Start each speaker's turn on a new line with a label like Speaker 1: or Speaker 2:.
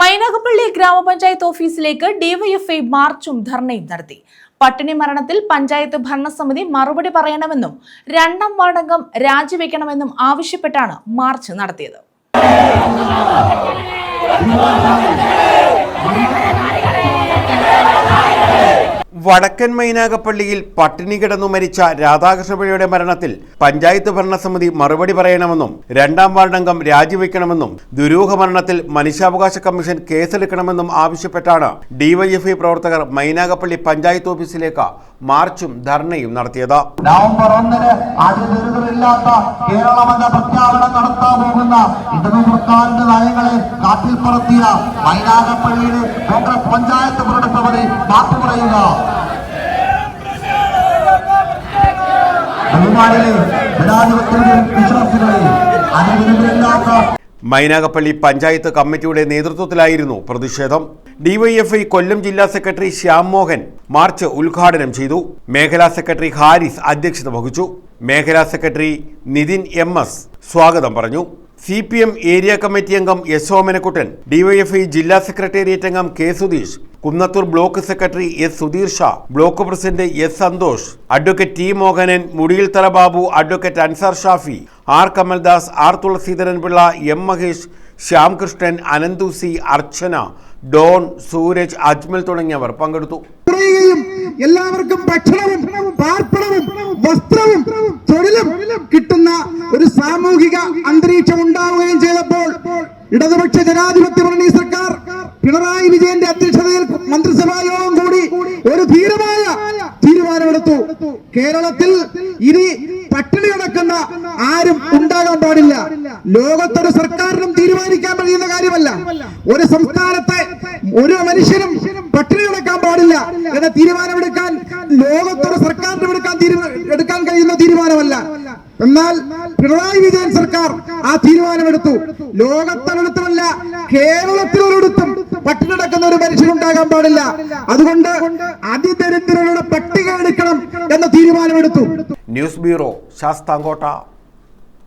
Speaker 1: മൈനാഗപ്പള്ളി ഗ്രാമപഞ്ചായത്ത് ഓഫീസിലേക്ക് ഡിവൈഎഫ്ഐ മാർച്ചും ധർണയും നടത്തി. പട്ടിണി മരണത്തിൽ പഞ്ചായത്ത് ഭരണസമിതി മറുപടി പറയണമെന്നും രണ്ടാം വാർഡംഗം രാജിവെക്കണമെന്നും ആവശ്യപ്പെട്ടാണ് മാർച്ച് നടത്തിയത്.
Speaker 2: വടക്കൻ മൈനാകപ്പള്ളിയിൽ പട്ടിണി കിടന്നു മരിച്ച രാധാകൃഷ്ണപിള്ളയുടെ മരണത്തിൽ പഞ്ചായത്ത് ഭരണസമിതി മറുപടി പറയണമെന്നും രണ്ടാം വാർഡംഗം രാജിവെക്കണമെന്നും ദുരൂഹ മരണത്തിൽ മനുഷ്യാവകാശ കമ്മീഷൻ കേസെടുക്കണമെന്നും ആവശ്യപ്പെട്ടാണ് ഡിവൈഎഫ്ഐ പ്രവർത്തകർ മൈനാകപ്പള്ളി പഞ്ചായത്ത് ഓഫീസിലേക്ക് മാർച്ചും ധർണയും നടത്തിയത്.
Speaker 3: നവംബർ ഒന്നിന് അതിദുരിതമില്ലാത്ത കേരളം എന്ന പ്രഖ്യാപനം നടത്താൻ പോകുന്ന ഇടതു സർക്കാരിന്റെ നയങ്ങളെ കാറ്റിൽ പറത്തിയ മൈനാഗപ്പള്ളിയിലെ കോൺഗ്രസ് പഞ്ചായത്ത് ഭരണസമിതി മാപ്പ് അതിദുരിതമില്ലാത്ത
Speaker 2: മൈനാഗപ്പള്ളി പഞ്ചായത്ത് കമ്മിറ്റിയുടെ നേതൃത്വത്തിലായിരുന്നു പ്രതിഷേധം. ഡിവൈഎഫ്ഐ കൊല്ലം ജില്ലാ സെക്രട്ടറി ശ്യാം മോഹൻ മാർച്ച് ഉദ്ഘാടനം ചെയ്തു. മേഖലാ സെക്രട്ടറി ഹാരിസ് അധ്യക്ഷത വഹിച്ചു. മേഖലാ സെക്രട്ടറി നിതിൻ എം സ്വാഗതം പറഞ്ഞു. C P M area committee അംഗം എസ് ഓമനക്കുട്ടൻ ഡിവൈഎഫ്ഐ ജില്ലാ സെക്രട്ടേറിയറ്റ് അംഗം K Sudheesh Kunnathur block secretary S Sudheer Shah block president S Santhosh advocate T Mohanan Mudiyil Thala Babu advocate Ansar Shafi R Kamaldas R Thulaseedharan Pillai M Mahesh Shyamkrishnan Ananthu C Archana Don Sooraj Ajmal തുടങ്ങിയവർ പങ്കെടുത്തു.
Speaker 4: എല്ലാവർക്കും ഭക്ഷണവും ഒരു സാമൂഹിക അന്തരീക്ഷം ഉണ്ടാവുകയും ചെയ്തപ്പോൾ ഇടതുപക്ഷ ജനാധിപത്യ മുന്നണി സർക്കാർ പിണറായി വിജയന്റെ അധ്യക്ഷതയിൽ മന്ത്രിസഭാ യോഗം കൂടി ഒരു ധീരമായ തീരുമാനമെടുത്തു. കേരളത്തിൽ ഇനി പട്ടിണി കിടക്കുന്ന ആരും ഉണ്ടാകാൻ പാടില്ല. ലോകത്തൊരു സർക്കാരിനും തീരുമാനിക്കാൻ കഴിയുന്ന കാര്യമല്ല. ഒരു സംസ്ഥാനത്തെ ഒരു മനുഷ്യനും പട്ടിണി കിടക്കാൻ പാടില്ല എന്ന തീരുമാനമെടുക്കാൻ ലോകത്തൊരു സർക്കാരിനും എടുക്കാൻ എടുക്കാൻ കഴിയുന്ന തീരുമാനമല്ല. എന്നാൽ പിണറായി വിജയൻ സർക്കാർ ആ തീരുമാനമെടുത്തു. ലോകത്തൊരിടത്തുമല്ല കേരളത്തിലൊരിടത്തും പട്ടിണി നടക്കുന്ന ഒരു മനുഷ്യനുണ്ടാകാൻ പാടില്ല. അതുകൊണ്ട് അതിദരിദ്രരുടെ പട്ടിക എടുക്കണം എന്ന തീരുമാനമെടുത്തു.
Speaker 2: News bureau Sasthamkotta.